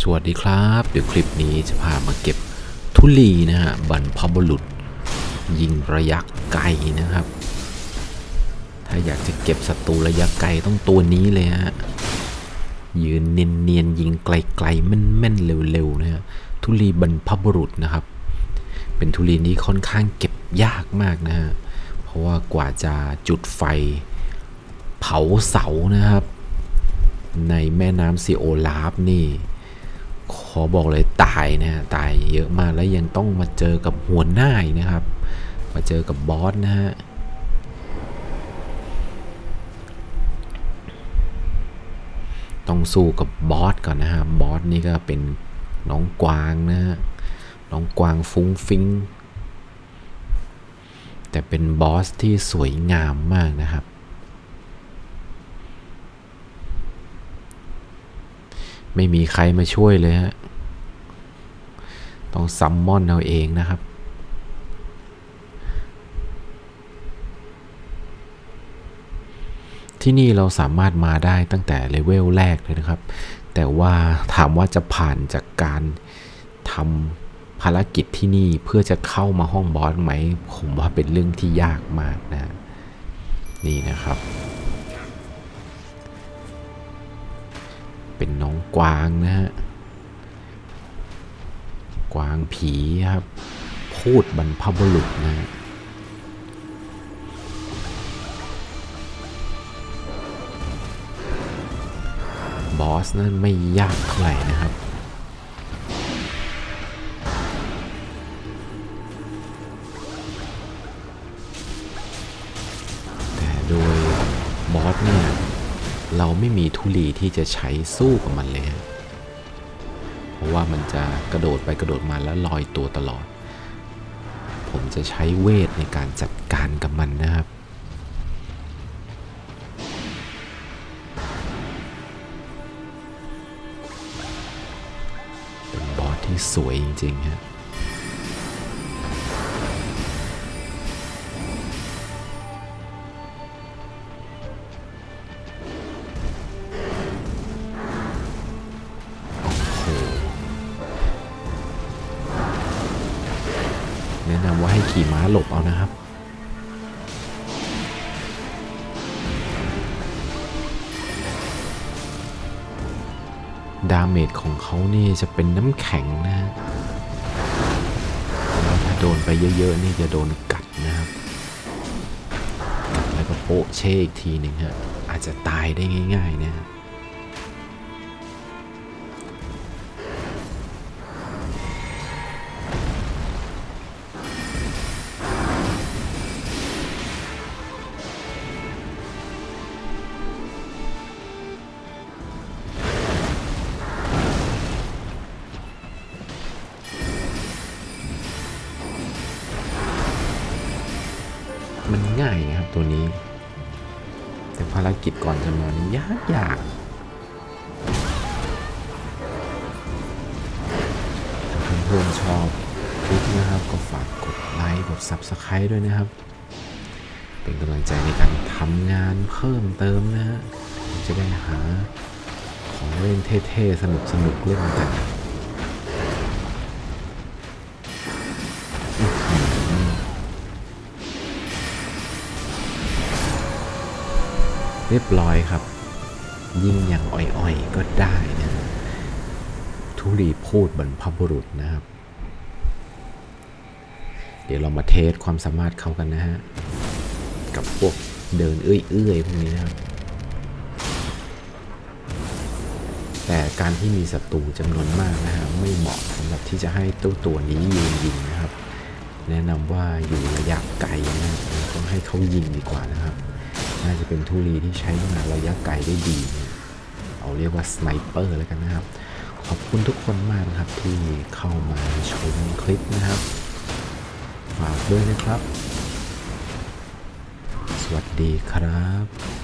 สวัสดีครับ เดี๋ยวคลิปนี้จะพามาเก็บทุลีนะฮะบรรพบุรุษ ยิงระยะไกลนะครับ ถ้าอยากจะเก็บศัตรูระยะไกลต้องตัวนี้เลยฮะยืนเนียนๆยิงไกลๆแม่นๆเร็วๆนะฮะทุลีบรรพบุรุษนะครับ เป็นทุลีนี้ค่อนข้างเก็บยากมากนะฮะเพราะว่ากว่าจะจุดไฟ เผาเสานะครับ ในแม่น้ำซีโอลาฟนี่ อบอกเลยตายนะฮะตายเยอะมากแล้วยังต้องมาเจอกับหัวหน้าอีกนะครับ มาเจอกับบอสนะฮะต้องสู้กับบอสก่อนนะฮะบอสนี่ก็เป็นน้องกวางนะฮะน้องกวางฟุ้งฟิ้งแต่เป็นบอสที่สวยงามมากนะครับ ไม่มีใครมาช่วยเลยฮะ ซัมมอนเอาเองนะครับ ที่นี่เราสามารถมาได้ตั้งแต่เลเวลแรกเลยนะครับ แต่ว่าถามว่าจะผ่านจากการทำภารกิจที่นี่เพื่อจะเข้ามาห้องบอสไหม ผมว่าเป็นเรื่องที่ยากมากนะ นี่นะครับเป็นน้องกวางนะฮะ กวางผีครับ พูดบรรพบุรุษนะฮะบอสนั่นไม่ยากเท่าไหร่นะครับ แต่โดยบอสเนี่ย เราไม่มีทุลีที่จะใช้สู้กับมันเลยฮะ เพราะว่ามันจะกระโดดไปกระโดดมาแล้วลอยตัวตลอด ผมจะใช้เวทในการจัดการกับมันนะครับเป็นบอสที่สวยจริงๆฮะ ขี่ม้าหลบเอานะครับ ดาเมจของเขานี่จะเป็นน้ำแข็งนะฮะแล้วถ้าโดนไปเยอะๆนี่จะโดนกัดนะครับ แล้วก็โปะเช่อีกทีหนึ่งฮะอาจจะตายได้ง่ายๆนะฮะ มันง่ายนะครับตัวนี้ แต่ภารกิจก่อนจะมานี่ยากยากถ้าเพื่อนๆชอบคลิปนะครับ ก็ฝากกดไลค์กด Subscribe ด้วยนะครับ เป็นกำลังใจในการทำงานเพิ่มเติมนะฮะจะได้หาของเล่นเท่ๆ สนุกๆ เล่นกัน เรียบร้อยครับ ยิ่งอย่างอ่อยๆก็ได้นะทุลีพูดบรรพบุรุษนะครับ เดี๋ยวเรามาเทสความสามารถเขากันนะฮะ กับพวกเดินเอื้อยๆพวกนี้นะครับ แต่การที่มีศัตรูจำนวนมากนะฮะไม่เหมาะสำหรับที่จะให้ตัวตัวนี้ยืนยิงนะครับ แนะนำว่าอยู่ระยะไกลนะครับต้องให้เขายิงดีกว่านะครับ น่าจะเป็นทุลีที่ใช้งานระยะไกลได้ดี เอาเรียกว่าสไนเปอร์แล้วกันนะครับ ขอบคุณทุกคนมากนะครับที่เข้ามาชมคลิปนะครับ ฝากด้วยนะครับ สวัสดีครับ